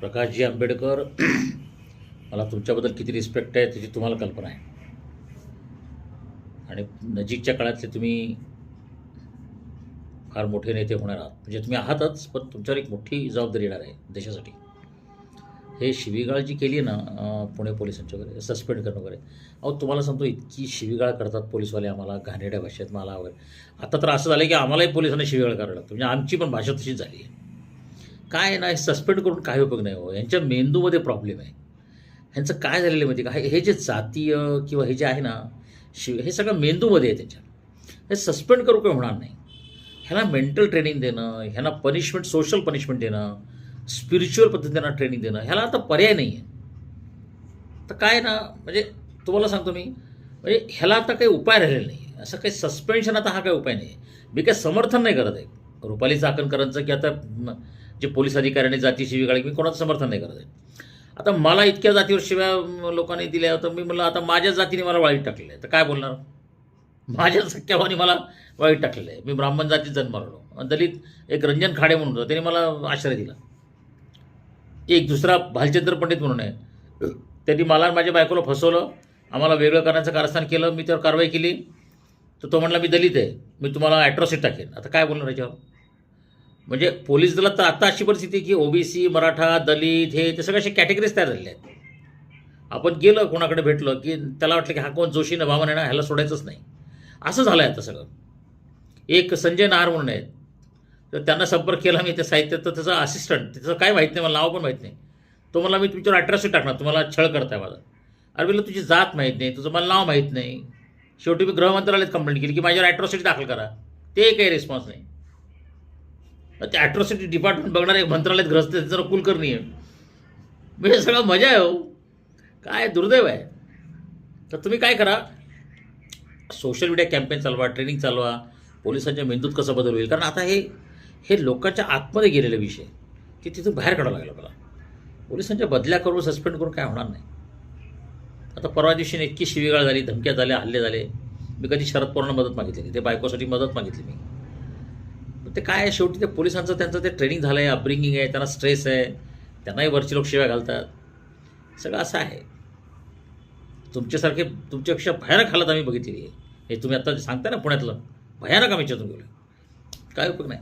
प्रकाशजी आंबेडकर मला तुमच्याबद्दल किती रिस्पेक्ट आहे त्याची तुम्हाला कल्पना आहे. आणि नजीकच्या काळातले तुम्ही फार मोठे नेते होणार आहात. म्हणजे तुम्ही आहातच पण तुमच्यावर एक मोठी जबाबदारी येणार आहे देशासाठी. हे शिवीगाळ जी केली ना पुणे पोलिसांच्या वगैरे सस्पेंड करणं वगैरे. अहो तुम्हाला सांगतो इतकी शिवीगाळ करतात पोलीसवाले आम्हाला घाणेरड्या भाषेत मला वगैरे. आता तर असं झालं की आम्हालाही पोलिसांनी शिवीगाळ करायला लागतो म्हणजे आमची पण भाषा तशीच झाली आहे काय नाही सस्पेंड करून काय उपयोग नाही हो. यांच्या मेंदूमध्ये प्रॉब्लेम आहे. ह्यांचं काय झालेलं आहे म्हणजे का? हे हे जे जातीय किंवा हे जे आहे ना शिव हे सगळं मेंदूमध्ये आहे त्याच्या. हे सस्पेंड करू काही होणार नाही. ह्याला मेंटल ट्रेनिंग देणं ह्यांना पनिशमेंट सोशल पनिशमेंट देणं स्पिरिच्युअल पद्धतीनं ट्रेनिंग देणं ह्याला आता पर्याय नाही आहे. तर काय ना म्हणजे तुम्हाला सांगतो मी म्हणजे ह्याला आता काही उपाय राहिलेला नाही. असं काही सस्पेन्शन आता हा काही उपाय नाही आहे. मी काही समर्थन नाही करत आहे. रुपाली चाकणकरांचं की आता जे पोलीस अधिकाऱ्यांनी जाती शिवीगाळी मी कोणाचं समर्थन नाही करत आहे. आता मला इतक्या जातीवर शिव्या लोकांनी दिल्या तर मी म्हणलं आता माझ्या जातीने मला वाईट टाकलेलं आहे तर काय बोलणार? माझ्या सख्याभावाने मला वाईट टाकलेलं आहे मी ब्राह्मण जातीत जन्मलो दलित एक रंजन खाडे म्हणून होता त्याने मला आश्रय दिला. एक दुसरा भालचंद्र पंडित म्हणून आहे. त्यांनी मला माझ्या बायकोला फसवलं. आम्हाला वेगळं करण्याचं कारस्थान केलं. मी त्यावर कारवाई केली. तर तो म्हणला मी दलित आहे. मी तुम्हाला ॲट्रॉसिट टाकेन. आता काय बोलणार याच्यावर? म्हणजे पोलीस दलात तर आता अशी परिस्थिती की ओबीसी मराठा दलित हे ते सगळे असे कॅटेगरीज तयार झालेले आहेत. आपण गेलं कोणाकडे भेटलं की त्याला वाटलं की हा कोण जोशीनं भावन आहे ना ह्याला सोडायचंच नाही. असं झालं आहे आता सगळं. एक संजय नार म्हणून आहेत. तर त्यांना संपर्क केला मी त्या साहित्यात तर त्याचा असिस्टंट त्याचं काय माहीत नाही मला नाव पण माहीत नाही. तो मला मी तुमच्यावर अठराशे टाकणार तुम्हाला छळ करताय माझा. अरे मला तुझी जात माहीत नाही तुझं मला नाव माहीत नाही. शेवटी मी गृहमंत्रालयात कंप्लेंट केली की माझ्यावर ॲट्रॉसिटी दाखल करा. ते काही रिस्पॉन्स नाही. ते ॲट्रॉसिटी डिपार्टमेंट बघणारे मंत्रालयात ग्रस्त आहे, कुलकर्णी आहे. म्हणजे सगळं मजा आहे हो. काय दुर्दैव आहे. तर तुम्ही काय करा सोशल मीडिया कॅम्पेन चालवा ट्रेनिंग चालवा पोलिसांच्या मेंदूत कसं बदल होईल? कारण आता हे हे लोकांच्या आतमध्ये गेलेले विषय की तिथून बाहेर काढावं लागेल मला पोलिसांच्या बदल्या करून सस्पेंड करून काय होणार नाही. आता परवा दिवशी इतकी शिवीगाळ झाली धमक्या झाल्या हल्ले झाले. मी कधी शरद पवारांना मदत मागितली नाही. ते बायकोसाठी मदत मागितली मी. ते काय आहे? शेवटी ते पोलिसांचं त्यांचं ते ट्रेनिंग झालं आहे अपब्रिंगिंग आहे त्यांना स्ट्रेस आहे त्यांनाही वरची लोक शिव्या घालतात. सगळं असं आहे. तुमच्यासारखे तुमच्यापेक्षा भयानक हालत आम्ही बघितलेली आहे. हे तुम्ही आता सांगता ना पुण्यातलं भयानक आम्ही चेतून गेलो. काय उपयोग नाही.